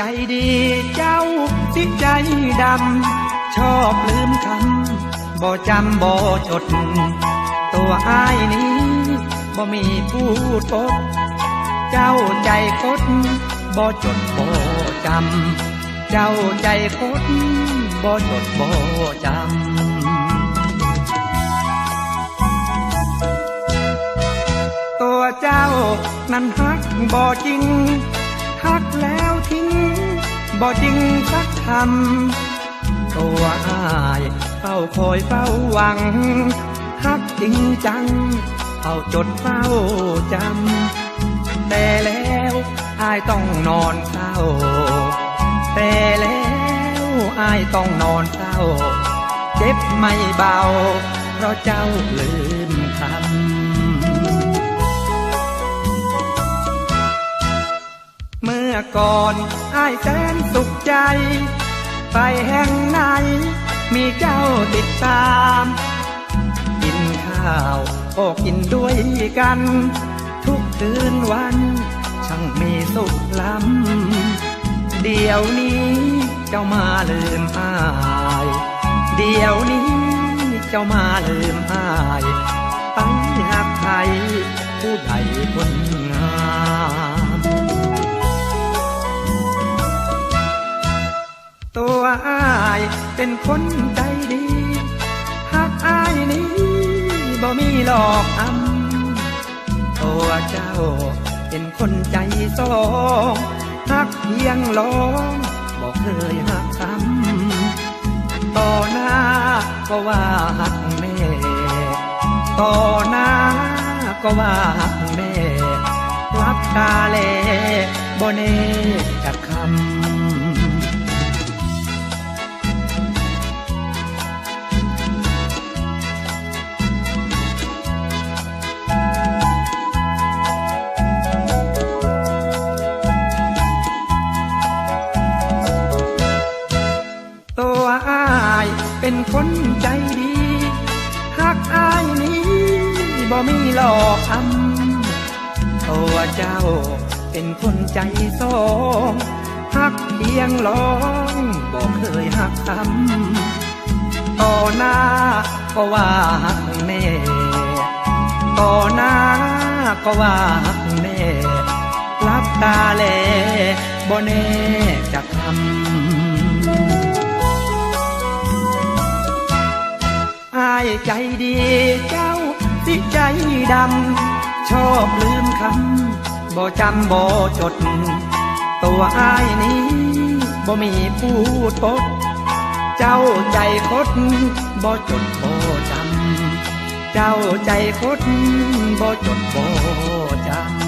ใจดีเจ้าสิใจดำ ชอบลืมคำบ่จำบ่จด ตัวอ้ายนี้บ่มีพูดปดเจ้าใจคดบ่จดบ่จำ เจ้าใจคดบ่จดบ่จำ ตัวเจ้านั้นฮักบ่จริง บ่จริงสักคำตัวอายเฝ้าคอยเฝ้าหวังฮักจริงจังเฝ้าจดเฝ้าจำแต่แล้วอายต้องนอนเศร้าแต่แล้วอายต้องนอนเศร้า เจ็บไม่เบา เพราะเจ้าลืมคำื่อก่อนอายแสนสุขใจ ไปแห่งไหน มีเจ้าติดตาม กินข้าวก็กินด้วยกัน ทุกคืนวัน ช่างมีสุขล้ำ เดี๋ยวนี้เจ้ามาลืมอาย เดี๋ยวนี้เจ้ามาลืมอายไปหักใครผู้ใดคนงาม เป็นคนใจดีหักอายนี้บ่มีหลอกอำตัวเจ้าเป็นคนใจสองหักเพียงลองบอกเคยหักซ้ำต่อหน้าก็ว่าหักแม่ต่อหน้าก็ว่าหักแม่รับตาแลบ่เน่จากคำ วอายเป็นคนใจดีหักอ้ายนี้บ่มีหลอกอำตัวเจ้าเป็นคนใจสองหักเพียงร้องบ่เคยหักซ้ำต่อหน้าก็ว่าหักแม่ต่อหน้าก็ว่าหักแม่รับตาแลบ่แน่จะคำ ใจดีเจ้าสิใจดำ ชอบลืมคำบ่จำบ่จด ตัวอายนี้บ่มีพูดปด เจ้าใจคดบ่จดบ่จำ เจ้าใจคดบ่จดบ่จำ